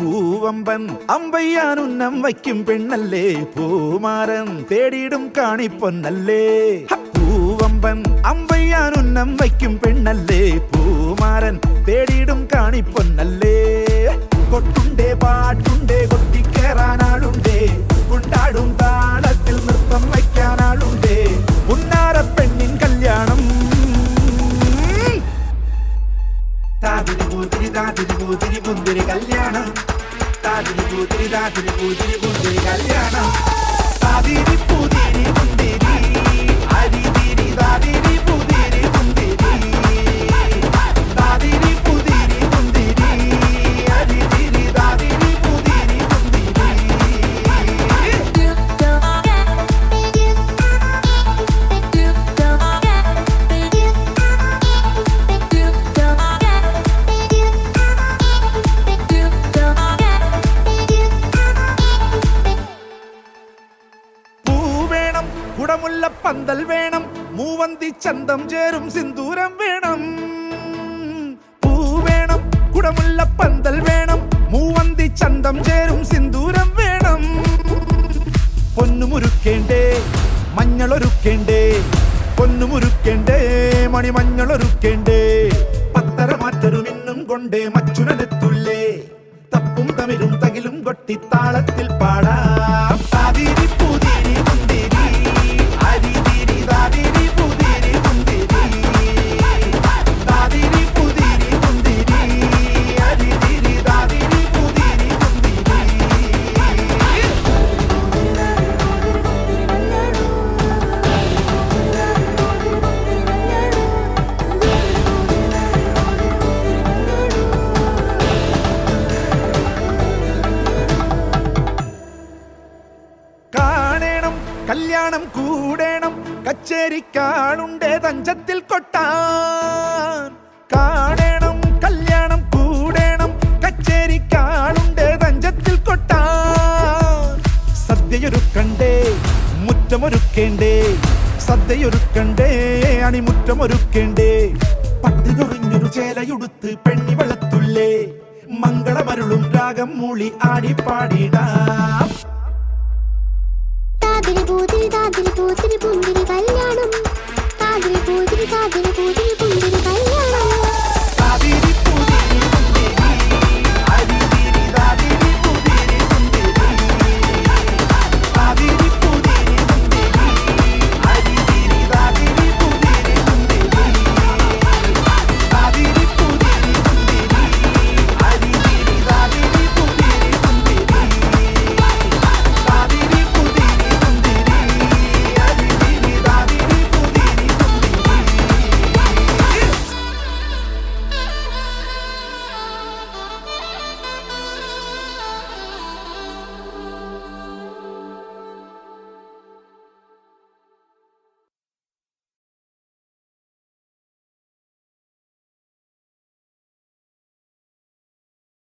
പൂവമ്പൻ അമ്പയ്യാനുന്നം വയ്ക്കും പെണ്ണല്ലേ? പൂമാരൻ തേടിയിടും കാണിപ്പൊന്നല്ലേ! പൂവമ്പൻ അമ്പയ്യാനുന്നം വയ്ക്കും പെണ്ണല്ലേ? പൂമാരൻ തേടിയിടും കാണിപ്പൊന്നല്ലേ? താതിരി പൂതിരി താതിരി പൂതിരി മുന്തിരി കല്യാണം താതിരി പൂതിരി താതിരി പൂതിരി മുന്തിരി കല്യാണം പന്തൽ വേണം മൂവന്തി ചന്തം ചേരും സിന്ദൂരം വേണം. പൂ വേണം കുടമുള്ള പന്തൽ വേണം മൂവന്തി ചന്തം ചേരും സിന്ദൂരം വേണം. പൊന്നുമുരുക്കേണ്ടേ മഞ്ഞളൊരുക്കേണ്ടേ പൊന്നുമുരുക്കേണ്ടേ മണിമഞ്ഞളൊരുക്കേണ്ടേ പത്തര മാറ്റൊരു മിന്നും കൊണ്ടേ മച്ചുനടുത്തുള്ളേ. തപ്പും തമിഴും തകിലും കൊട്ടി താളത്തിൽ പാടാം. കല്യാണം കൂടേണം. കച്ചേരിക്കാളുണ്ടേ തഞ്ചത്തിൽ കൊട്ടാൻ. കാണണം കല്യാണം കൂടേണം. കച്ചേരിക്കാളുണ്ടേ തഞ്ചത്തിൽ കൊട്ടാൻ. സദ്യയൊരുക്കണ്ടേ മുറ്റമൊരുക്കേണ്ടേ. സദ്യയൊരുക്കണ്ടേ അണിമുറ്റമൊരുക്കേണ്ടേ. പട്ടി കൊറിഞ്ഞൊരു ചേലയുടുത്ത് പെണ്ണി വെള്ളത്തുള്ളേ മംഗളമരുളും രാഗം മൂളി ആടിപ്പാടിടാം. താതിരി പൂതിരി താതിരി പൂതിരി പുന്തിരി കല്യാണം. താതിരി പൂതിരി താതിരി പൂതിരി